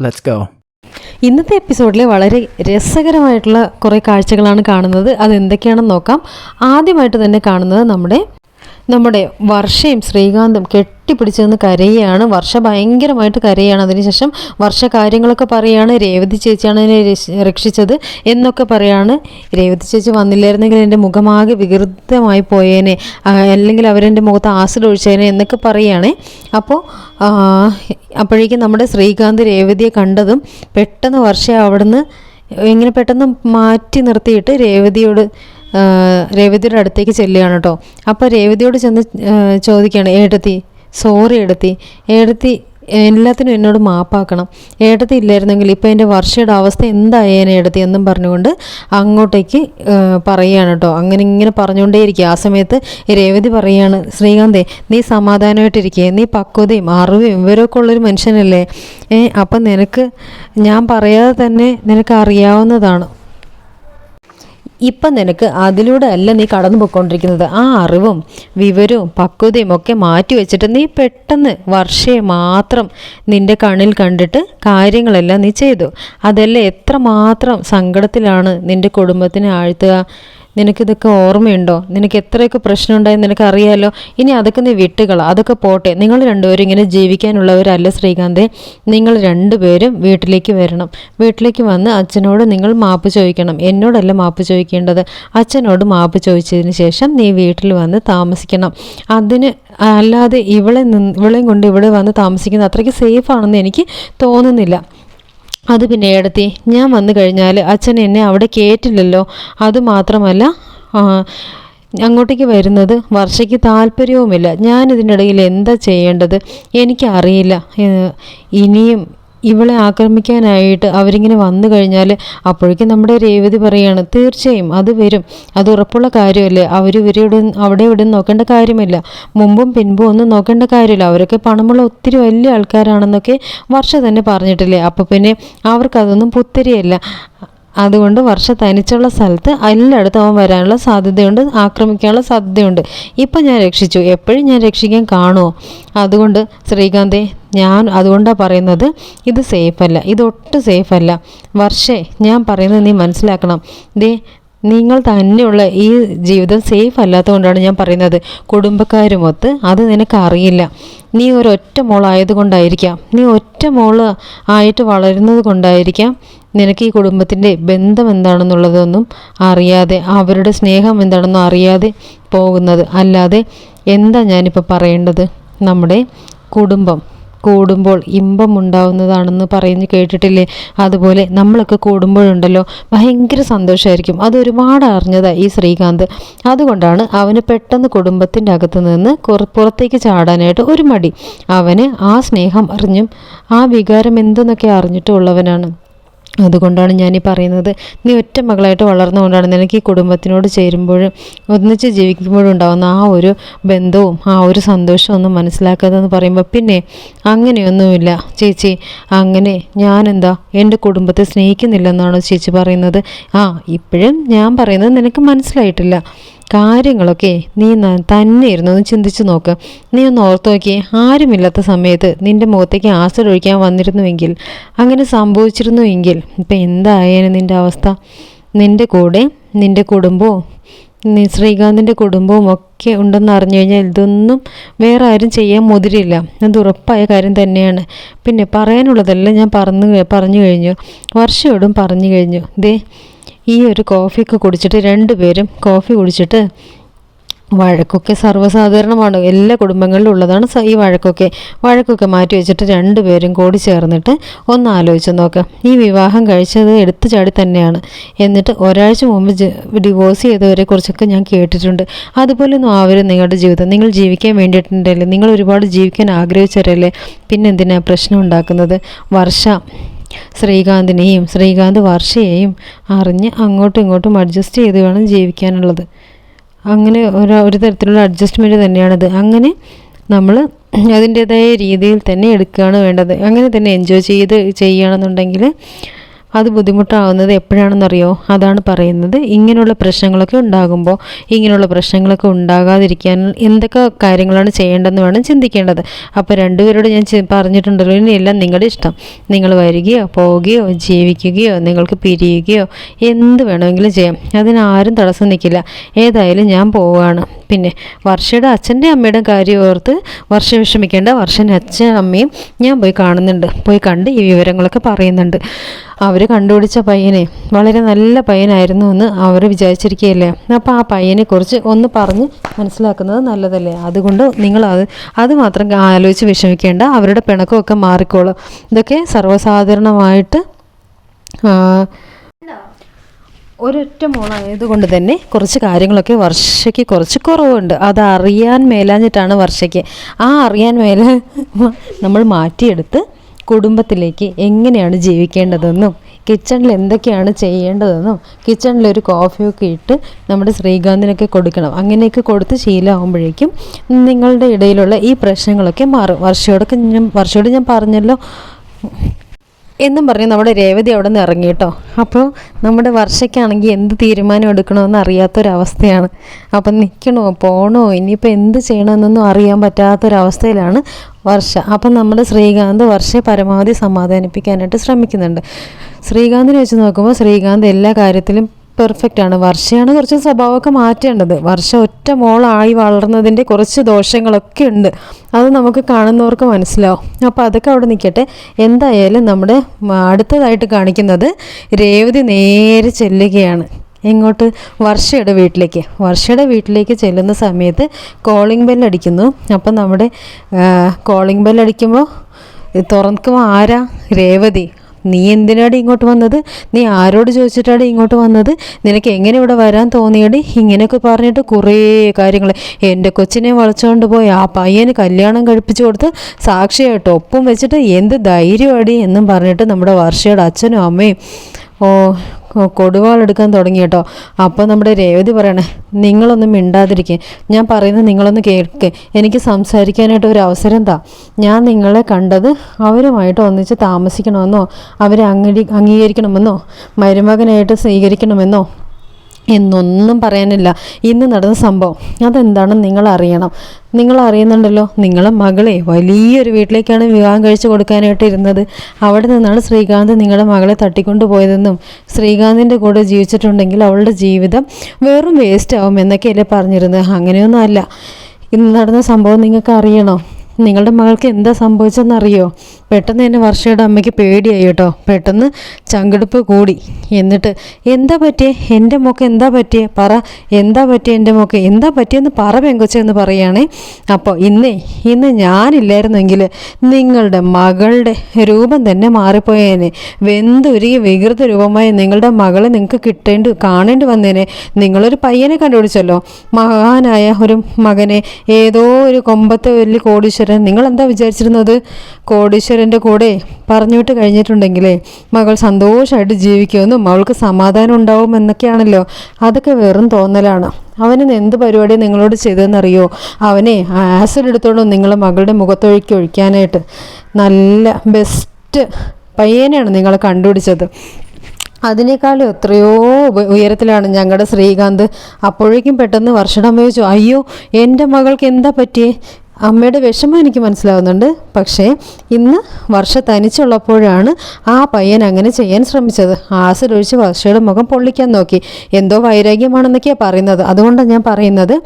Let's go ഇന്നത്തെ എപ്പിസോഡിലെ വളരെ രസകരമായിട്ടുള്ള കുറേ കാഴ്ചകളാണ് കാണുന്നത്. അതെന്തൊക്കെയാണെന്ന് നോക്കാം. ആദ്യമായിട്ട് തന്നെ കാണുന്നത് നമ്മുടെ നമ്മുടെ വർഷയും ശ്രീകാന്തും കെട്ടിപ്പിടിച്ചു നിന്ന് കരയുകയാണ് വർഷ ഭയങ്കരമായിട്ട് കരയാണ്. അതിനുശേഷം വർഷ കാര്യങ്ങളൊക്കെ പറയുകയാണ് രേവതി ചേച്ചിയാണ് എന്നെ രക്ഷിച്ചത് എന്നൊക്കെ പറയാണ്. രേവതി ചേച്ചി വന്നില്ലായിരുന്നെങ്കിൽ എന്റെ മുഖമാകെ വികൃതമായി പോയേനെ. അല്ലെങ്കിൽ അവരെന്റെ മുഖത്ത് ആസിഡ് ഒഴിച്ചേനെ എന്നൊക്കെ പറയുകയാണേ അപ്പോൾ അപ്പോഴേക്കും നമ്മുടെ ശ്രീകാന്ത് രേവതിയെ കണ്ടതും പെട്ടെന്ന് വർഷ അവിടുന്ന് ഇങ്ങനെ പെട്ടെന്ന് മാറ്റി നിർത്തിയിട്ട് രേവതിയോട് രേവതിയുടെ അടുത്തേക്ക് ചെല്ലുകയാണ് കേട്ടോ. അപ്പോൾ രേവതിയോട് ചെന്ന് ചോദിക്കുകയാണ് ഏടത്തി സോറി എടുത്തി ഏടത്തി എല്ലാത്തിനും എന്നോട് മാപ്പാക്കണം. ഏടത്തി ഇല്ലായിരുന്നെങ്കിൽ ഇപ്പോൾ എന്റെ വർഷയുടെ അവസ്ഥ എന്തായേനെ ഏടത്തി എന്നും പറഞ്ഞുകൊണ്ട് അങ്ങോട്ടേക്ക് പറയുകയാണ് കേട്ടോ. അങ്ങനെ ഇങ്ങനെ പറഞ്ഞുകൊണ്ടേയിരിക്കുക. ആ സമയത്ത് രേവതി പറയുകയാണ് ശ്രീകാന്തേ നീ സമാധാനമായിട്ടിരിക്കുക നീ പക്വതയും അറിവും ഇവരൊക്കെ ഉള്ളൊരു മനുഷ്യനല്ലേ? ഏ അപ്പം നിനക്ക് ഞാൻ പറയാതെ തന്നെ നിനക്ക് അറിയാവുന്നതാണ്. ഇപ്പം നിനക്ക് അതിലൂടെ അല്ല നീ കടന്നു പോയിക്കൊണ്ടിരിക്കുന്നത് ആ അറിവും വിവരവും പക്വതയും ഒക്കെ മാറ്റി വെച്ചിട്ട് നീ പെട്ടെന്ന് വർഷയെ മാത്രം നിന്റെ കണ്ണിൽ കണ്ടിട്ട് കാര്യങ്ങളെല്ലാം നീ ചെയ്തു. അതെല്ലാം എത്രമാത്രം സങ്കടത്തിലാണ് നിന്റെ കുടുംബത്തിനെ ആഴ്ത്തുക. നിനക്കിതൊക്കെ ഓർമ്മയുണ്ടോ? നിനക്ക് എത്രയൊക്കെ പ്രശ്നം ഉണ്ടായെന്ന് നിനക്ക് അറിയാലോ ഇനി അതൊക്കെ നീ വിട്ടുകള. അതൊക്കെ പോട്ടെ. നിങ്ങൾ രണ്ടുപേരും ഇങ്ങനെ ജീവിക്കാനുള്ളവരല്ല ശ്രീകാന്തേ. നിങ്ങൾ രണ്ടുപേരും വീട്ടിലേക്ക് വരണം. വീട്ടിലേക്ക് വന്ന് അച്ഛനോട് നിങ്ങൾ മാപ്പ് ചോദിക്കണം. എന്നോടല്ല മാപ്പ് ചോദിക്കേണ്ടത്. അച്ഛനോട് മാപ്പ് ചോദിച്ചതിന് ശേഷം നീ വീട്ടിൽ വന്ന് താമസിക്കണം. അതിന് അല്ലാതെ ഇവളെ നിന്ന് ഇവളെയും കൊണ്ട് ഇവിടെ വന്ന് താമസിക്കുന്നത് അത്രയ്ക്ക് സേഫ് ആണെന്ന് എനിക്ക് തോന്നുന്നില്ല. അത് പിന്നെ ഏടത്തി ഞാൻ വന്നു കഴിഞ്ഞാൽ അച്ഛൻ എന്നെ അവിടെ കേറ്റില്ലല്ലോ. അതുമാത്രമല്ല അങ്ങോട്ടേക്ക് വരുന്നത് വർഷയ്ക്ക് താല്പര്യവുമില്ല. ഞാനിതിനിടയിൽ എന്താ ചെയ്യേണ്ടത് എനിക്കറിയില്ല. ഇനിയും ഇവളെ ആക്രമിക്കാനായിട്ട് അവരിങ്ങനെ വന്നു കഴിഞ്ഞാൽ അപ്പോഴേക്കും നമ്മുടെ രേവതി പറയാണ് തീർച്ചയായും അത് വരും. അത് ഉറപ്പുള്ള കാര്യമല്ലേ? അവർ ഇവരോട് അവിടെ ഇവിടെ നോക്കേണ്ട കാര്യമില്ല. മുമ്പും പിൻപും ഒന്നും നോക്കേണ്ട കാര്യമില്ല. അവരൊക്കെ പണമുള്ള ഒത്തിരി വലിയ ആൾക്കാരാണെന്നൊക്കെ വർഷ തന്നെ പറഞ്ഞിട്ടില്ലേ? അപ്പോൾ പിന്നെ അവർക്കതൊന്നും പുത്തരിയല്ല. അതുകൊണ്ട് വർഷ തനിച്ചുള്ള സ്ഥലത്ത് എല്ലായിടത്തും അവൻ വരാനുള്ള സാധ്യതയുണ്ട് ആക്രമിക്കാനുള്ള സാധ്യതയുണ്ട്. ഇപ്പം ഞാൻ രക്ഷിച്ചു. എപ്പോഴും ഞാൻ രക്ഷിക്കാൻ കാണുമോ അതുകൊണ്ട് ശ്രീകാന്തേ ഞാൻ അതുകൊണ്ടാണ് പറയുന്നത് ഇത് സേഫല്ല ഇതൊട്ടും സേഫല്ല വർഷേ ഞാൻ പറയുന്നത് നീ മനസ്സിലാക്കണം. ദേ നിങ്ങൾ തന്നെയുള്ള ഈ ജീവിതം സേഫ് അല്ലാത്തതുകൊണ്ടാണ് ഞാൻ പറയുന്നത്. കുടുംബക്കാരുമൊത്ത് അത് നിനക്ക് അറിയില്ല നീ ഒരൊറ്റ മോളായതുകൊണ്ടായിരിക്കാം. നീ ഒറ്റ മോൾ ആയിട്ട് വളരുന്നത് കൊണ്ടായിരിക്കാം നിനക്ക് ഈ കുടുംബത്തിന്റെ ബന്ധം എന്താണെന്നുള്ളതൊന്നും അറിയാതെ അവരുടെ സ്നേഹം എന്താണെന്നും അറിയാതെ പോകുന്നത്. അല്ലാതെ എന്താ ഞാനിപ്പോൾ പറയേണ്ടത്? നമ്മുടെ കുടുംബം. കൂടുമ്പോൾ ഇമ്പം ഉണ്ടാവുന്നതാണെന്ന് പറയുന്നു കേട്ടിട്ടില്ലേ? അതുപോലെ നമ്മളൊക്കെ കൂടുമ്പോഴുണ്ടല്ലോ ഭയങ്കര സന്തോഷമായിരിക്കും അത് ഒരുപാട് അറിഞ്ഞതാ ഈ ശ്രീകാന്ത്. അതുകൊണ്ടാണ് അവന് പെട്ടെന്ന് കുടുംബത്തിന്റെ അകത്ത് നിന്ന് പുറത്തേക്ക് ചാടാനായിട്ട് ഒരു മടി. അവന് ആ സ്നേഹം അറിഞ്ഞും ആ വികാരം എന്തെന്നൊക്കെ അറിഞ്ഞിട്ടുള്ളവനാണ് അതുകൊണ്ടാണ് ഞാൻ ഈ പറയുന്നത്. നീ ഒറ്റ മകളായിട്ട് വളർന്നുകൊണ്ടാണ് നിനക്ക് ഈ കുടുംബത്തിനോട് ചേരുമ്പോഴും ഒന്നിച്ച് ജീവിക്കുമ്പോഴും ഉണ്ടാകുന്ന ആ ഒരു ബന്ധവും ആ ഒരു സന്തോഷവും ഒന്നും മനസ്സിലാക്കാതെന്ന് പറയുമ്പോൾ പിന്നെ അങ്ങനെയൊന്നുമില്ല. ചേച്ചി അങ്ങനെ ഞാനെന്താ എന്റെ കുടുംബത്തെ സ്നേഹിക്കുന്നില്ലെന്നാണോ ചേച്ചി പറയുന്നത്? ആ ഇപ്പോഴും ഞാൻ പറയുന്നത് നിനക്ക് മനസ്സിലായിട്ടില്ല. കാര്യങ്ങളൊക്കെ നീ തന്നെ ഇരുന്നു ഒന്ന് ചിന്തിച്ചു നോക്ക്. നീ ഒന്ന് ഓർത്ത് നോക്കിയേ. ആരുമില്ലാത്ത സമയത്ത് നിന്റെ മുഖത്തേക്ക് ആസിഡ് ഒഴിക്കാൻ വന്നിരുന്നുവെങ്കിൽ അങ്ങനെ സംഭവിച്ചിരുന്നുവെങ്കിൽ ഇപ്പം എന്തായാലും നിന്റെ അവസ്ഥ? നിന്റെ കൂടെ നിന്റെ കുടുംബവും ശ്രീകാന്തിന്റെ കുടുംബവും ഒക്കെ ഉണ്ടെന്ന് അറിഞ്ഞു കഴിഞ്ഞാൽ ഇതൊന്നും വേറെ ആരും ചെയ്യാൻ മുതിരില്ല. അത് ഉറപ്പായ കാര്യം തന്നെയാണ്. പിന്നെ പറയാനുള്ളതെല്ലാം ഞാൻ പറഞ്ഞു പറഞ്ഞു കഴിഞ്ഞു. വർഷയോടും പറഞ്ഞു കഴിഞ്ഞു. ദേ ഈ ഒരു കോഫിയൊക്കെ കുടിച്ചിട്ട് രണ്ടുപേരും കോഫി കുടിച്ചിട്ട് വഴക്കൊക്കെ സർവസാധാരണമാണ്. എല്ലാ കുടുംബങ്ങളിലും ഉള്ളതാണ് ഈ വഴക്കൊക്കെ. വഴക്കൊക്കെ മാറ്റി വെച്ചിട്ട് രണ്ടുപേരും കൂടി ചേർന്നിട്ട് ഒന്ന് ആലോചിച്ച് നോക്കാം. ഈ വിവാഹം കഴിച്ചത് എടുത്തു ചാടി തന്നെയാണ്. എന്നിട്ട് ഒരാഴ്ച മുമ്പ് ഡിവോഴ്സ് ചെയ്തവരെ കുറിച്ചൊക്കെ ഞാൻ കേട്ടിട്ടുണ്ട്. അതുപോലെയൊന്നും ആവരും നിങ്ങളുടെ ജീവിതം. നിങ്ങൾ ജീവിക്കാൻ വേണ്ടിയിട്ടുണ്ടല്ലേ? നിങ്ങൾ ഒരുപാട് ജീവിക്കാൻ ആഗ്രഹിച്ചവരല്ലേ? പിന്നെന്തിനാണ് പ്രശ്നം ഉണ്ടാക്കുന്നത്? വർഷ ശ്രീകാന്തിനെയും ശ്രീകാന്ത് വർഷയെയും അറിഞ്ഞ് അങ്ങോട്ടും ഇങ്ങോട്ടും അഡ്ജസ്റ്റ് ചെയ്ത് വേണം ജീവിക്കാനുള്ളത്. അങ്ങനെ ഒരു ഒരു തരത്തിലുള്ള അഡ്ജസ്റ്റ്മെന്റ് തന്നെയാണത്. അങ്ങനെ നമ്മൾ അതിന്റേതായ രീതിയിൽ തന്നെ എടുക്കുകയാണ് വേണ്ടത്. അങ്ങനെ തന്നെ എൻജോയ് ചെയ്ത് ചെയ്യുകയാണെന്നുണ്ടെങ്കിൽ അത് ബുദ്ധിമുട്ടാവുന്നത് എപ്പോഴാണെന്നറിയോ? അതാണ് പറയുന്നത്. ഇങ്ങനെയുള്ള പ്രശ്നങ്ങളൊക്കെ ഉണ്ടാകുമ്പോൾ ഇങ്ങനെയുള്ള പ്രശ്നങ്ങളൊക്കെ ഉണ്ടാകാതിരിക്കാൻ എന്തൊക്കെ കാര്യങ്ങളാണ് ചെയ്യേണ്ടതെന്ന് വേണം ചിന്തിക്കേണ്ടത്. അപ്പോൾ രണ്ടുപേരോട് ഞാൻ പറഞ്ഞിട്ടുണ്ടല്ലോ ഇനിയെല്ലാം നിങ്ങളുടെ ഇഷ്ടം. നിങ്ങൾ വരികയോ പോവുകയോ ജീവിക്കുകയോ നിങ്ങൾക്ക് പിരിയുകയോ എന്ത് വേണമെങ്കിലും ചെയ്യാം. അതിനാരും തടസ്സം നിൽക്കില്ല. ഏതായാലും ഞാൻ പോവുകയാണ്. പിന്നെ വർഷയുടെ അച്ഛന്റെ അമ്മയുടെ കാര്യം ഓർത്ത് വർഷം വിഷമിക്കേണ്ട വർഷന്റെ അച്ഛൻ അമ്മയും ഞാൻ പോയി കാണുന്നുണ്ട്. പോയി കണ്ട് ഈ വിവരങ്ങളൊക്കെ പറയുന്നുണ്ട്. അവർ കണ്ടുപിടിച്ച പയ്യനെ. വളരെ നല്ല പയ്യനായിരുന്നു എന്ന് അവർ വിചാരിച്ചിരിക്കുകയല്ലേ? അപ്പോൾ ആ പയ്യനെക്കുറിച്ച് ഒന്ന് പറഞ്ഞ് മനസ്സിലാക്കുന്നത് നല്ലതല്ലേ? അതുകൊണ്ട് നിങ്ങൾ അത് അത് മാത്രം ആലോചിച്ച് വിഷമിക്കേണ്ട. അവരുടെ പിണക്കമൊക്കെ മാറിക്കോളും. ഇതൊക്കെ സർവസാധാരണമായിട്ട് ഒരൊറ്റ മോളായതുകൊണ്ട് തന്നെ കുറച്ച് കാര്യങ്ങളൊക്കെ വർഷയ്ക്ക് കുറച്ച് കുറവുണ്ട്. അത് അറിയാൻ മേലാഞ്ഞിട്ടാണ് വർഷയ്ക്ക്. ആ അറിയാൻ മേലെ നമ്മൾ മാറ്റിയെടുത്ത് കുടുംബത്തിലേക്ക് എങ്ങനെയാണ് ജീവിക്കേണ്ടതെന്നും കിച്ചണിൽ എന്തൊക്കെയാണ് ചെയ്യേണ്ടതെന്നും കിച്ചണിൽ ഒരു കോഫിയൊക്കെ ഇട്ട് നമ്മുടെ ശ്രീകാന്തിനൊക്കെ കൊടുക്കണം. അങ്ങനെയൊക്കെ കൊടുത്ത് ശീലമാകുമ്പോഴേക്കും നിങ്ങളുടെ ഇടയിലുള്ള ഈ പ്രശ്നങ്ങളൊക്കെ മാറും. വർഷയോടൊക്കെ ഞാൻ വർഷയോട് ഞാൻ പറഞ്ഞല്ലോ. എന്നും പറഞ്ഞ് നമ്മുടെ രേവതി അവിടെ നിന്ന് ഇറങ്ങി കേട്ടോ. അപ്പോൾ നമ്മുടെ വർഷയ്ക്കാണെങ്കിൽ എന്ത് തീരുമാനം എടുക്കണമെന്ന് അറിയാത്തൊരവസ്ഥയാണ്. അപ്പം നിൽക്കണോ പോകണോ ഇനിയിപ്പോൾ എന്ത് ചെയ്യണമെന്നൊന്നും അറിയാൻ പറ്റാത്തൊരവസ്ഥയിലാണ് വർഷ. അപ്പം നമ്മുടെ ശ്രീകാന്ത് വർഷയെ പരമാവധി സമാധാനിപ്പിക്കാനായിട്ട് ശ്രമിക്കുന്നുണ്ട്. ശ്രീകാന്തിനെ വെച്ച് നോക്കുമ്പോൾ ശ്രീകാന്ത് എല്ലാ കാര്യത്തിലും പെർഫെക്റ്റ് ആണ്. വർഷയാണ് കുറച്ച് സ്വഭാവമൊക്കെ മാറ്റേണ്ടത്. വർഷ ഒറ്റ മോളായി വളർന്നതിന്റെ കുറച്ച് ദോഷങ്ങളൊക്കെ ഉണ്ട്. അത് നമുക്ക് കാണുന്നവർക്ക് മനസ്സിലാവും. അപ്പോൾ അതൊക്കെ അവിടെ നിൽക്കട്ടെ. എന്തായാലും നമ്മുടെ അടുത്തതായിട്ട് കാണിക്കുന്നത് രേവതി നേരെ ചെല്ലുകയാണ്. എങ്ങോട്ട്? വർഷയുടെ വീട്ടിലേക്ക്. വർഷയുടെ വീട്ടിലേക്ക് ചെല്ലുന്ന സമയത്ത് കോളിംഗ് ബെല്ലടിക്കുന്നു അപ്പം നമ്മുടെ കോളിംഗ് ബെല്ലടിക്കുമ്പോൾ തുറക്കുമ്പോൾ ആരാ? രേവതി. നീ എന്തിനാടി ഇങ്ങോട്ട് വന്നത്? നീ ആരോട് ചോദിച്ചിട്ടാടി ഇങ്ങോട്ട് വന്നത്? നിനക്ക് എങ്ങനെ ഇവിടെ വരാൻ തോന്നിയടി? ഇങ്ങനെയൊക്കെ പറഞ്ഞിട്ട് കുറേ കാര്യങ്ങൾ എന്റെ കൊച്ചിനെ വളച്ചുകൊണ്ട് പോയി ആ പയ്യന് കല്യാണം കഴിപ്പിച്ചു കൊടുത്ത് സാക്ഷിയായിട്ട് ഒപ്പം വെച്ചിട്ട് എന്ത് ധൈര്യമാടി എന്നും പറഞ്ഞിട്ട് നമ്മുടെ വർഷയുടെ അച്ഛനും അമ്മയും ഓ, കൊടുവാളെടുക്കാൻ തുടങ്ങി കേട്ടോ. അപ്പോൾ നമ്മുടെ രേവതി പറയണേ നിങ്ങളൊന്നും മിണ്ടാതിരിക്കേ. ഞാൻ പറയുന്നത് നിങ്ങളൊന്ന് കേൾക്ക്. എനിക്ക് സംസാരിക്കാനായിട്ട് ഒരു അവസരം താ. ഞാൻ നിങ്ങളെ കണ്ടത് അവരുമായിട്ട് ഒന്നിച്ച് താമസിക്കണമെന്നോ അവരെ അംഗീ അംഗീകരിക്കണമെന്നോ മരുമകനായിട്ട് സ്വീകരിക്കണമെന്നോ എന്നൊന്നും പറയാനില്ല. ഇന്ന് നടന്ന സംഭവം അതെന്താണെന്ന് നിങ്ങൾ അറിയണം. നിങ്ങൾ അറിയുന്നുണ്ടല്ലോ നിങ്ങളെ മകളെ വലിയൊരു വീട്ടിലേക്കാണ് വിവാഹം കഴിച്ചു കൊടുക്കാനായിട്ട് ഇരുന്നത്. അവിടെ നിന്നാണ് ശ്രീകാന്ത് നിങ്ങളുടെ മകളെ തട്ടിക്കൊണ്ടു പോയതെന്നും ശ്രീകാന്തിന്റെ കൂടെ ജീവിച്ചിട്ടുണ്ടെങ്കിൽ അവളുടെ ജീവിതം വെറും വേസ്റ്റ് ആവും എന്നൊക്കെയല്ലേ പറഞ്ഞിരുന്നത്. അങ്ങനെയൊന്നും അല്ല. ഇന്ന് നടന്ന സംഭവം നിങ്ങൾക്ക് അറിയണോ? നിങ്ങളുടെ മകൾക്ക് എന്താ സംഭവിച്ചെന്നറിയോ? പെട്ടെന്ന് തന്നെ വർഷയുടെ അമ്മയ്ക്ക് പേടിയായി കേട്ടോ. പെട്ടെന്ന് ചങ്കെടുപ്പ് കൂടി. എന്നിട്ട് എന്താ പറ്റിയേ? എന്റെ മോക്ക് എന്താ പറ്റിയേ? പറ. എന്താ പറ്റിയ എന്റെ മോക്ക്? എന്താ പറ്റിയെന്ന് പറ പെങ്കൊച്ചെന്ന് പറയുകയാണേ. അപ്പോൾ ഇന്നേ ഇന്ന് ഞാനില്ലായിരുന്നെങ്കിൽ നിങ്ങളുടെ മകളുടെ രൂപം തന്നെ മാറിപ്പോയേനെ. വെന്തുരുകി വികൃത രൂപമായി നിങ്ങളുടെ മകളെ നിങ്ങൾക്ക് കിട്ടേണ്ടി കാണേണ്ടി വന്നേനെ. നിങ്ങളൊരു പയ്യനെ കണ്ടുപിടിച്ചല്ലോ. മഹാനായ ഒരു മകനെ ഏതോ ഒരു കൊമ്പത്തെ വലിയ കോടീശ്വരൻ നിങ്ങൾ എന്താ വിചാരിച്ചിരുന്നത്? കോടീശ്വരന്റെ കൂടെ പറഞ്ഞുവിട്ട് കഴിഞ്ഞിട്ടുണ്ടെങ്കിലേ മകൾ സന്തോഷമായിട്ട് ജീവിക്കുമെന്നും അവൾക്ക് സമാധാനം ഉണ്ടാവും എന്നൊക്കെയാണല്ലോ. അതൊക്കെ വെറും തോന്നലാണ്. അവന് എന്ത് പരിപാടി നിങ്ങളോട് ചെയ്തതെന്നറിയോ? അവനെ ആസിഡ് എടുത്തോണ്ട് നിങ്ങൾ മകളുടെ മുഖത്തൊഴുക്കി ഒഴിക്കാനായിട്ട്. നല്ല ബെസ്റ്റ് പയ്യനെയാണ് നിങ്ങളെ കണ്ടുപിടിച്ചത്. അതിനേക്കാളും എത്രയോ ഉയരത്തിലാണ് ഞങ്ങളുടെ ശ്രീകാന്ത്. അപ്പോഴേക്കും പെട്ടെന്ന് വർഷടമ്മ ചോദിച്ചു അയ്യോ എന്റെ മകൾക്ക് എന്താ പറ്റിയേ? അമ്മയുടെ വിഷമം എനിക്ക് മനസ്സിലാവുന്നുണ്ട്. പക്ഷേ ഇന്ന് വർഷ തനിച്ചുള്ളപ്പോഴാണ് ആ പയ്യൻ അങ്ങനെ ചെയ്യാൻ ശ്രമിച്ചത്. ആസിലൊഴിച്ച് വർഷയുടെ മുഖം പൊള്ളിക്കാൻ നോക്കി. എന്തോ വൈരാഗ്യമാണെന്നൊക്കെയാണ് പറയുന്നത്. അതുകൊണ്ടാണ് ഞാൻ പറയുന്നത്.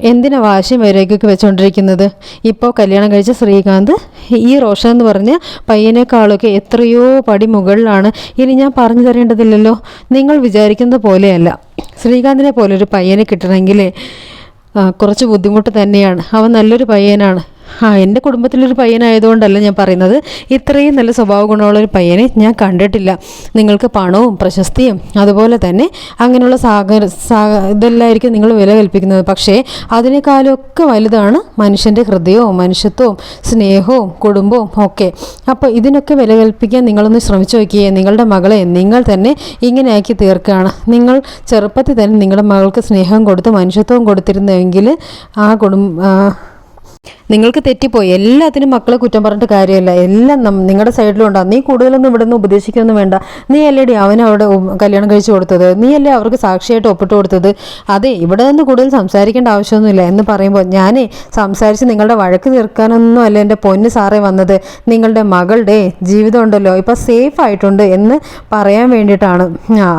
എന്തിനാ വാശി വൈരാഗ്യമൊക്കെ വെച്ചുകൊണ്ടിരിക്കുന്നത് ഇപ്പോൾ കല്യാണം കഴിച്ച ശ്രീകാന്ത് ഈ റോഷൻ എന്ന് പറഞ്ഞ പയ്യനേക്കാളൊക്കെ എത്രയോ പടി മുകളിലാണ്. ഇനി ഞാൻ പറഞ്ഞു തരേണ്ടതില്ലല്ലോ. നിങ്ങൾ വിചാരിക്കുന്നത് പോലെയല്ല. ശ്രീകാന്തിനെ പോലെ ഒരു പയ്യനെ കിട്ടണമെങ്കിൽ കുറച്ച് ബുദ്ധിമുട്ട് തന്നെയാണ്. അവൻ നല്ലൊരു പയ്യനാണ്. ആ എന്റെ കുടുംബത്തിലൊരു പയ്യനായതുകൊണ്ടല്ല ഞാൻ പറയുന്നത്. ഇത്രയും നല്ല സ്വഭാവ ഗുണമുള്ളൊരു പയ്യനെ ഞാൻ കണ്ടിട്ടില്ല. നിങ്ങൾക്ക് പണവും പ്രശസ്തിയും അതുപോലെ തന്നെ അങ്ങനെയുള്ള സാഗര സാ ഇതെല്ലാമായിരിക്കും നിങ്ങൾ വില കൽപ്പിക്കുന്നത് പക്ഷേ അതിനേക്കാളൊക്കെ വലുതാണ് മനുഷ്യന്റെ ഹൃദയവും മനുഷ്യത്വവും സ്നേഹവും കുടുംബവും ഒക്കെ. അപ്പോൾ ഇതിനൊക്കെ വില കൽപ്പിക്കാൻ നിങ്ങളൊന്ന് ശ്രമിച്ചു നോക്കിയേ. നിങ്ങളുടെ മകളെ നിങ്ങൾ തന്നെ ഇങ്ങനെയാക്കി തീർക്കുകയാണ്. നിങ്ങൾ ചെറുപ്പത്തിൽ തന്നെ നിങ്ങളുടെ മകൾക്ക് സ്നേഹം കൊടുത്ത് മനുഷ്യത്വം കൊടുത്തിരുന്നെങ്കിൽ ആ കുടുംബ നിങ്ങൾക്ക് തെറ്റിപ്പോയി. എല്ലാത്തിനും മക്കളെ കുറ്റം പറഞ്ഞിട്ട് കാര്യമില്ല. എല്ലാം നിങ്ങളുടെ സൈഡിലും നീ കൂടുതലൊന്നും ഇവിടെ നിന്ന് ഉപദേശിക്കൊന്നും വേണ്ട. നീ അല്ലേടി അവനെ അവിടെ കല്യാണം കഴിച്ചു കൊടുത്തത്? നീ അല്ലേ അവർക്ക് സാക്ഷിയായിട്ട് ഒപ്പിട്ട് കൊടുത്തത്? അതെ ഇവിടെ നിന്ന് കൂടുതൽ സംസാരിക്കേണ്ട ആവശ്യമൊന്നുമില്ല എന്ന് പറയുമ്പോൾ ഞാനേ സംസാരിച്ച് നിങ്ങളുടെ വഴക്ക് തീർക്കാനൊന്നും അല്ല എന്റെ പൊന്ന് സാറേ വന്നത്. നിങ്ങളുടെ മകളുടെ ജീവിതം ഉണ്ടല്ലോ ഇപ്പം സേഫ് ആയിട്ടുണ്ട് എന്ന് പറയാൻ വേണ്ടിയിട്ടാണ്.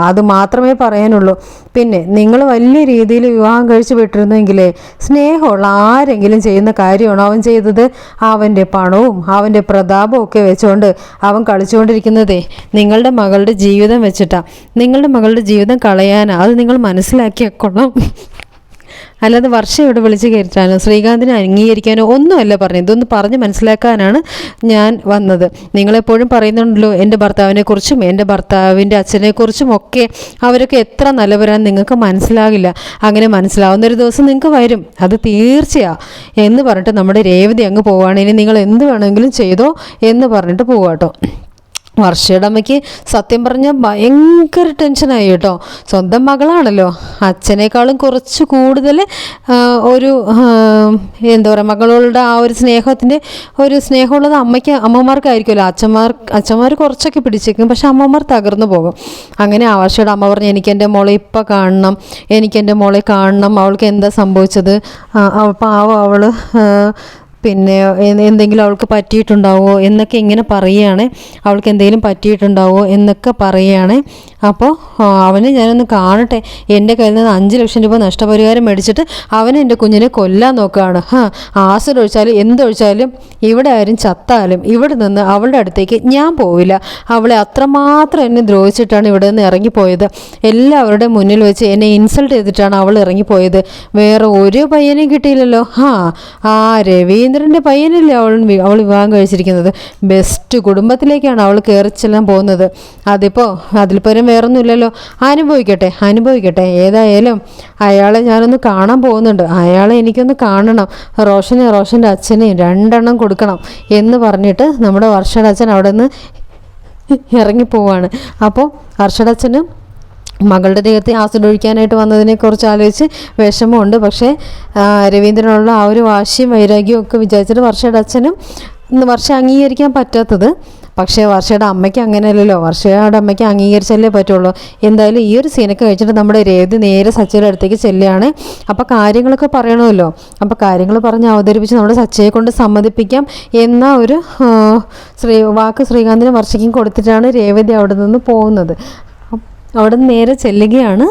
അത് മാത്രമേ പറയാനുള്ളൂ. പിന്നെ നിങ്ങൾ വലിയ രീതിയിൽ വിവാഹം കഴിച്ചു വിട്ടിരുന്നെങ്കിലേ സ്നേഹമുള്ള ആരെങ്കിലും ചെയ്യുന്ന കാര്യമാണോ അവൻ ചെയ്തത് അവന്റെ പണവും അവന്റെ പ്രതാപവും ഒക്കെ വെച്ചുകൊണ്ട് അവൻ കളിച്ചുകൊണ്ടിരിക്കുന്നതേ. നിങ്ങളുടെ മകളുടെ ജീവിതം വെച്ചിട്ടാ. നിങ്ങളുടെ മകളുടെ ജീവിതം കളയാനാ. അത് നിങ്ങൾ മനസ്സിലാക്കിയേക്കൊള്ളാം അല്ലാതെ വർഷം ഇവിടെ വിളിച്ച് കയറ്റാനോ ശ്രീകാന്തിനെ അംഗീകരിക്കാനോ ഒന്നുമല്ല പറഞ്ഞത്. ഇതൊന്ന് പറഞ്ഞ് മനസ്സിലാക്കാനാണ് ഞാൻ വന്നത്. നിങ്ങളെപ്പോഴും പറയുന്നുണ്ടല്ലോ എന്റെ ഭർത്താവിനെക്കുറിച്ചും എന്റെ ഭർത്താവിന്റെ അച്ഛനെക്കുറിച്ചും ഒക്കെ അവരൊക്കെ എത്ര നല്ലവരാന്ന് നിങ്ങൾക്ക് മനസ്സിലാകില്ല. അങ്ങനെ മനസ്സിലാവുന്ന ഒരു ദിവസം നിങ്ങൾക്ക് വരും. അത് തീർച്ചയാ. എന്ന് പറഞ്ഞിട്ട് നമ്മുടെ രേവതി അങ്ങ് പോവുകയാണെങ്കിൽ നിങ്ങൾ എന്ത് വേണമെങ്കിലും ചെയ്തോ എന്ന് പറഞ്ഞിട്ട് പോവാട്ടോ വർഷയുടെ അമ്മയ്ക്ക് സത്യം പറഞ്ഞാൽ ഭയങ്കര ടെൻഷനായി കേട്ടോ. സ്വന്തം മകളാണല്ലോ. അച്ഛനേക്കാളും കുറച്ച് കൂടുതൽ ഒരു എന്താ പറയുക മകളുടെ ആ ഒരു സ്നേഹത്തിന്റെ ഒരു സ്നേഹമുള്ളത് അമ്മയ്ക്ക് അമ്മമാർക്കായിരിക്കുമല്ലോ. അച്ഛന്മാർ അച്ഛന്മാർ കുറച്ചൊക്കെ പിടിച്ചേക്കും പക്ഷെ അമ്മമാർ തകർന്നു പോകും. അങ്ങനെ ആ വർഷയുടെ അമ്മ പറഞ്ഞു എനിക്ക് എന്റെ മോളെ ഇപ്പം കാണണം. എനിക്ക് എന്റെ മോളെ കാണണം. അവൾക്ക് എന്താ സംഭവിച്ചത്? പാവം അവൾ പിന്നെ എന്തെങ്കിലും അവൾക്ക് പറ്റിയിട്ടുണ്ടാവോ എന്നൊക്കെ ഇങ്ങനെ പറയുകയാണ്. അവൾക്ക് എന്തെങ്കിലും പറ്റിയിട്ടുണ്ടാവോ എന്നൊക്കെ പറയുകയാണ്. അപ്പോൾ ആ, അവനെ ഞാനൊന്ന് കാണട്ടെ. എന്റെ കയ്യിൽ നിന്ന് അഞ്ച് ലക്ഷം രൂപ നഷ്ടപരിഹാരം മേടിച്ചിട്ട് അവൻ എന്റെ കുഞ്ഞിനെ കൊല്ലാൻ നോക്കുകയാണ്. ആസിഡ് ഒഴിച്ചാലും എന്തൊഴിച്ചാലും ഇവിടെ ആരും ചത്താലും ഇവിടെ നിന്ന് അവളുടെ അടുത്തേക്ക് ഞാൻ പോവില്ല. അവളെ അത്രമാത്രം എന്നെ ദ്രോഹിച്ചിട്ടാണ് ഇവിടെ നിന്ന് ഇറങ്ങിപ്പോയത്. എല്ലാവരുടെ മുന്നിൽ വെച്ച് എന്നെ ഇൻസൾട്ട് ചെയ്തിട്ടാണ് അവൾ ഇറങ്ങിപ്പോയത്. വേറെ ഒരു പയ്യനെയും കിട്ടിയില്ലല്ലോ. ആ ആ രവീന്ദ്രന്റെ പയ്യനല്ലേ അവൾ അവൾ വിവാഹം കഴിച്ചിരിക്കുന്നത്? ബെസ്റ്റ് കുടുംബത്തിലേക്കാണ് അവൾ കയറി ചെല്ലാൻ പോകുന്നത്. അതിപ്പോൾ അതിൽ പരം വേറൊന്നുമില്ലല്ലോ. അനുഭവിക്കട്ടെ അനുഭവിക്കട്ടെ. ഏതായാലും അയാളെ ഞാനൊന്ന് കാണാൻ പോകുന്നുണ്ട്. അയാളെ എനിക്കൊന്ന് കാണണം. റോഷനെ റോഷന്റെ അച്ഛനെയും രണ്ടെണ്ണം കൊടുക്കണം എന്ന് പറഞ്ഞിട്ട് നമ്മുടെ വർഷയുടെ അച്ഛൻ അവിടെ നിന്ന് ഇറങ്ങിപ്പോവാണ്. അപ്പോൾ ഹർഷയുടെ അച്ഛനും മകളുടെ ദേഹത്തെ ആസിഡ് ഒഴിക്കാനായിട്ട് വന്നതിനെക്കുറിച്ച് ആലോചിച്ച് വിഷമമുണ്ട്. പക്ഷേ രവീന്ദ്രനുള്ള ആ ഒരു വാശിയും വൈരാഗ്യവും ഒക്കെ വിചാരിച്ചിട്ട് വർഷയുടെ അച്ഛനും വർഷ അംഗീകരിക്കാൻ പറ്റാത്തത് പക്ഷേ വർഷയുടെ അമ്മയ്ക്ക് അങ്ങനെയല്ലല്ലോ. വർഷയുടെ അമ്മയ്ക്ക് അംഗീകരിച്ചല്ലേ പറ്റുള്ളൂ. എന്തായാലും ഈ ഒരു സീനൊക്കെ കഴിച്ചിട്ട് നമ്മുടെ രേവതി നേരെ സച്ചയുടെ അടുത്തേക്ക് ചെല്ലുകയാണ്. അപ്പോൾ കാര്യങ്ങളൊക്കെ പറയണമല്ലോ. അപ്പോൾ കാര്യങ്ങൾ പറഞ്ഞ് അവതരിപ്പിച്ച് നമ്മുടെ സച്ചയെ കൊണ്ട് സമ്മതിപ്പിക്കാം എന്ന ഒരു ശ്രീ വാക്ക് ശ്രീകാന്തിന് വർഷയ്ക്കും കൊടുത്തിട്ടാണ് രേവതി അവിടെ നിന്ന് പോകുന്നത്. അവിടെ നിന്ന് നേരെ ചെല്ലുകയാണ്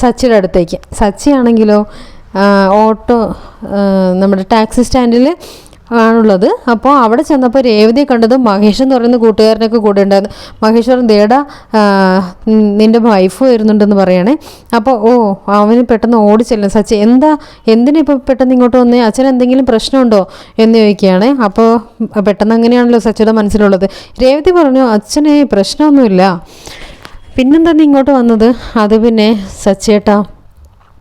സച്ചിയുടെ അടുത്തേക്ക്. സച്ചി ആണെങ്കിലോ ഓട്ടോ നമ്മുടെ ടാക്സി സ്റ്റാൻഡിൽ ആണുള്ളത്. അപ്പോൾ അവിടെ ചെന്നപ്പോൾ രേവതിയെ കണ്ടത് മഹേഷ് എന്ന് പറയുന്ന കൂട്ടുകാരനൊക്കെ കൂടെ ഉണ്ടായിരുന്നു. മഹേഷ് പറഞ്ഞു ദേടാ നിന്റെ വൈഫ് വരുന്നുണ്ടെന്ന് പറയണേ. അപ്പോൾ ഓ അവന് പെട്ടെന്ന് ഓടി ചെല്ലും. സച്ചി എന്താ എന്തിനാ ഇപ്പോൾ പെട്ടെന്ന് ഇങ്ങോട്ട് വന്നേ? അച്ഛൻ എന്തെങ്കിലും പ്രശ്നമുണ്ടോ? എന്ന് ചോദിക്കുകയാണ്. അപ്പോൾ പെട്ടെന്ന് അങ്ങനെയാണല്ലോ സച്ചിയുടെ മനസ്സിലുള്ളത്. രേവതി പറഞ്ഞു അച്ഛനെ പ്രശ്നമൊന്നുമില്ല. പിന്നെന്താ നീ ഇങ്ങോട്ട് വന്നത്? അത് പിന്നെ സച്ചേട്ടാ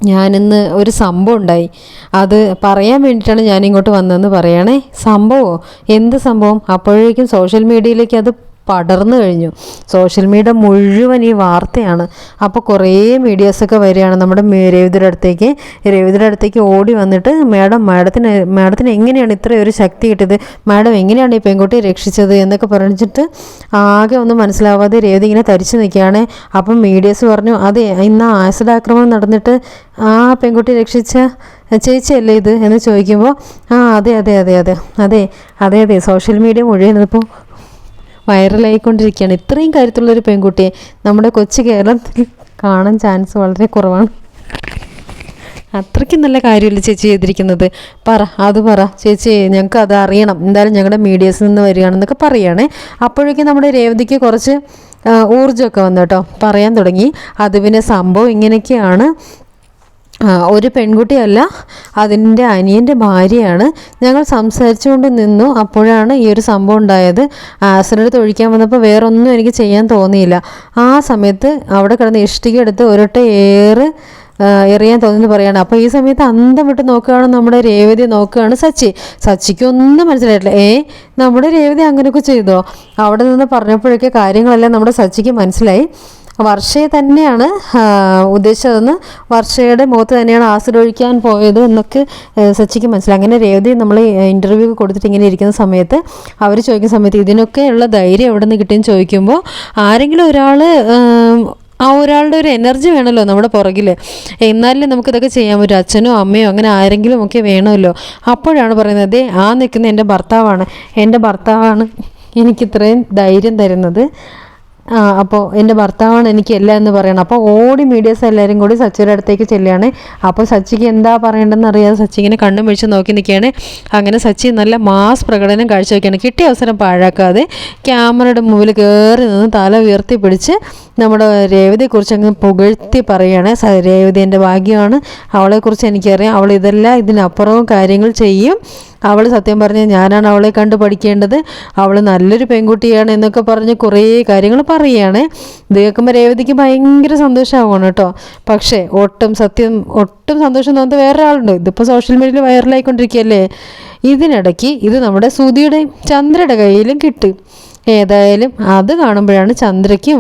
ഞാനിന്ന് ഒരു സംഭവം ഉണ്ടായി. അത് പറയാൻ വേണ്ടിയിട്ടാണ് ഞാൻ ഇങ്ങോട്ട് വന്നതെന്ന് പറയണേ. സംഭവമോ എന്ത് സംഭവം? അപ്പോഴേക്കും സോഷ്യൽ മീഡിയയിലേക്ക് അത് പടർന്നു കഴിഞ്ഞു. സോഷ്യൽ മീഡിയ മുഴുവൻ ഈ വാർത്തയാണ്. അപ്പോൾ കുറേ മീഡിയാസൊക്കെ വരികയാണ്. നമ്മുടെ രവിതരുടെ അടുത്തേക്ക് രവിതയുടെ അടുത്തേക്ക് ഓടി വന്നിട്ട് മാഡം മാഡത്തിന് മാഡത്തിന് എങ്ങനെയാണ് ഇത്രയും ഒരു ശക്തി കിട്ടിയത്? മാഡം എങ്ങനെയാണ് ഈ പെൺകുട്ടിയെ രക്ഷിച്ചത്? എന്നൊക്കെ പറഞ്ഞിട്ട് ആകെ ഒന്നും മനസ്സിലാവാതെ രേവതി ഇങ്ങനെ തരിച്ചു നിൽക്കുകയാണ്. അപ്പം മീഡിയാസ് പറഞ്ഞു അതെ ഇന്ന് ആസിഡ് ആക്രമണം നടന്നിട്ട് ആ പെൺകുട്ടി രക്ഷിച്ച ചേച്ചിയല്ലേ ഇത്? എന്ന് ചോദിക്കുമ്പോൾ ആ അതെ അതെ അതെ അതെ അതെ അതെ അതെ സോഷ്യൽ മീഡിയ മുഴുവൻ ഇപ്പോൾ വൈറലായിക്കൊണ്ടിരിക്കുകയാണ്. ഇത്രയും കരുത്തുള്ളൊരു പെൺകുട്ടിയെ നമ്മുടെ കൊച്ചു കേരളത്തിൽ കാണാൻ ചാൻസ് വളരെ കുറവാണ്. അത്രയ്ക്കും നല്ല കാര്യമില്ല ചേച്ചി ചെയ്തിരിക്കുന്നത്? പറ അത് പറ. ചേച്ചി ഞങ്ങൾക്ക് അത് അറിയണം. എന്തായാലും ഞങ്ങളുടെ മീഡിയസിൽ നിന്ന് വരികയാണെന്നൊക്കെ പറയുകയാണേ അപ്പോഴേക്കും നമ്മുടെ രേവതിക്ക് കുറച്ച് ഊർജമൊക്കെ വന്നു കേട്ടോ. പറയാൻ തുടങ്ങി. അത് പിന്നെ സംഭവം ഇങ്ങനെയൊക്കെയാണ്. ഒരു പെൺകുട്ടിയല്ല അതിന്റെ അനിയന്റെ ഭാര്യയാണ്. ഞങ്ങൾ സംസാരിച്ചുകൊണ്ട് നിന്നു. അപ്പോഴാണ് ഈ ഒരു സംഭവം ഉണ്ടായത്. ആസിനടുത്ത് ഒഴിക്കാൻ വന്നപ്പോൾ വേറൊന്നും എനിക്ക് ചെയ്യാൻ തോന്നിയില്ല. ആ സമയത്ത് അവിടെ കിടന്ന് ഇഷ്ടിക എടുത്ത് ഒരൊട്ട ഏറ് എറിയാൻ തോന്നുന്നു പറയാണ്. അപ്പോൾ ഈ സമയത്ത് അന്തം വിട്ട് നോക്കുകയാണ് നമ്മുടെ രേവതി നോക്കുകയാണ് സച്ചി. സച്ചിക്ക് ഒന്നും മനസ്സിലായിട്ടില്ല. ഏ നമ്മുടെ രേവതി അങ്ങനെയൊക്കെ ചെയ്തോ? അവിടെ നിന്ന് പറഞ്ഞപ്പോഴൊക്കെ കാര്യങ്ങളെല്ലാം നമ്മുടെ സച്ചിക്ക് മനസ്സിലായി. വർഷയെ തന്നെയാണ് ഉദ്ദേശിച്ചതെന്ന് വർഷയുടെ മുഖത്ത് തന്നെയാണ് ആസിഡ് ഒഴിക്കാൻ പോയത് എന്നൊക്കെ സച്ചിക്ക് മനസ്സിലായി. അങ്ങനെ രേവതി നമ്മൾ ഇന്റർവ്യൂ കൊടുത്തിട്ട് ഇങ്ങനെ ഇരിക്കുന്ന സമയത്ത് അവർ ചോദിക്കുന്ന സമയത്ത് ഇതിനൊക്കെയുള്ള ധൈര്യം എവിടെ നിന്ന് കിട്ടിയെന്ന് ചോദിക്കുമ്പോൾ ആരെങ്കിലും ഒരാൾ ആ ഒരാളുടെ ഒരു എനർജി വേണമല്ലോ നമ്മുടെ പുറകിൽ എന്നാലേ നമുക്കിതൊക്കെ ചെയ്യാൻ പറ്റും. അച്ഛനോ അമ്മയോ അങ്ങനെ ആരെങ്കിലും ഒക്കെ വേണമല്ലോ. അപ്പോഴാണ് പറയുന്നത് ദേ ആ നിൽക്കുന്ന എന്റെ ഭർത്താവാണ്. എന്റെ ഭർത്താവാണ് എനിക്കിത്രയും ധൈര്യം തരുന്നത്. അപ്പോൾ എന്റെ ഭർത്താവാണ് എനിക്ക് എല്ലാം എന്ന് പറയണം. അപ്പോൾ ഓടി മീഡിയസ് എല്ലാവരും കൂടി സച്ചിയുടെ അടുത്തേക്ക് ചെല്ലുകയാണ്. അപ്പോൾ സച്ചിക്ക് എന്താ പറയേണ്ടതെന്ന് അറിയാതെ സച്ചി ഇങ്ങനെ കണ്ണും പിടിച്ച് നോക്കി നിൽക്കുകയാണ്. അങ്ങനെ സച്ചി നല്ല മാസ് പ്രകടനം കാഴ്ചവെക്കുകയാണ്. കിട്ടിയ അവസരം പാഴാക്കാതെ ക്യാമറയുടെ മുമ്പിൽ കയറി നിന്ന് തല ഉയർത്തി പിടിച്ച് നമ്മുടെ രേവതിയെക്കുറിച്ച് അങ്ങ് പുകഴ്ത്തി പറയുകയാണ്. രേവതി എന്റെ ഭാഗ്യമാണ്. അവളെക്കുറിച്ച് എനിക്കറിയാം. അവൾ ഇതെല്ലാം ഇതിനപ്പുറവും കാര്യങ്ങൾ ചെയ്യും. അവൾ സത്യം പറഞ്ഞാൽ ഞാനാണ് അവളെ കണ്ട് പഠിക്കേണ്ടത്. അവൾ നല്ലൊരു പെൺകുട്ടിയാണ് എന്നൊക്കെ പറഞ്ഞ് കുറേ കാര്യങ്ങൾ പറയുകയാണ് ഇത് കേൾക്കുമ്പോൾ രേവതിക്ക് ഭയങ്കര സന്തോഷമാവുകയാണ് കേട്ടോ. പക്ഷേ ഒട്ടും സത്യം ഒട്ടും സന്തോഷം തോന്നുന്നത് വേറെ ആളുണ്ട് ഇതിപ്പോൾ സോഷ്യൽ മീഡിയയിൽ വൈറലായിക്കൊണ്ടിരിക്കുകയല്ലേ ഇതിനിടയ്ക്ക് ഇത് നമ്മുടെ സുധിയുടെയും ചന്ദ്രയുടെ കയ്യിലും കിട്ടും. ഏതായാലും അത് കാണുമ്പോഴാണ് ചന്ദ്രയ്ക്കും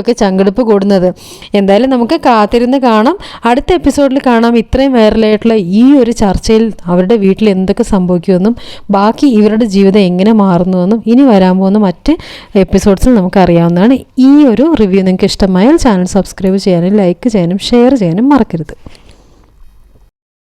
ഒക്കെ ചങ്കെടുപ്പ് കൂടുന്നത്. എന്തായാലും നമുക്ക് കാത്തിരുന്ന് കാണാം. അടുത്ത എപ്പിസോഡിൽ കാണാം ഇത്രയും വൈറലായിട്ടുള്ള ഈ ഒരു ചർച്ചയിൽ അവരുടെ വീട്ടിൽ എന്തൊക്കെ സംഭവിക്കുമെന്നും ബാക്കി ഇവരുടെ ജീവിതം എങ്ങനെ മാറുന്നുവെന്നും ഇനി വരാൻ പോകുന്ന മറ്റ് എപ്പിസോഡ്സിൽ നമുക്ക് അറിയാവുന്നതാണ്. ഈ ഒരു റിവ്യൂ നിങ്ങൾക്ക് ഇഷ്ടമായാൽ ചാനൽ സബ്സ്ക്രൈബ് ചെയ്യാനും ലൈക്ക് ചെയ്യാനും ഷെയർ ചെയ്യാനും മറക്കരുത്.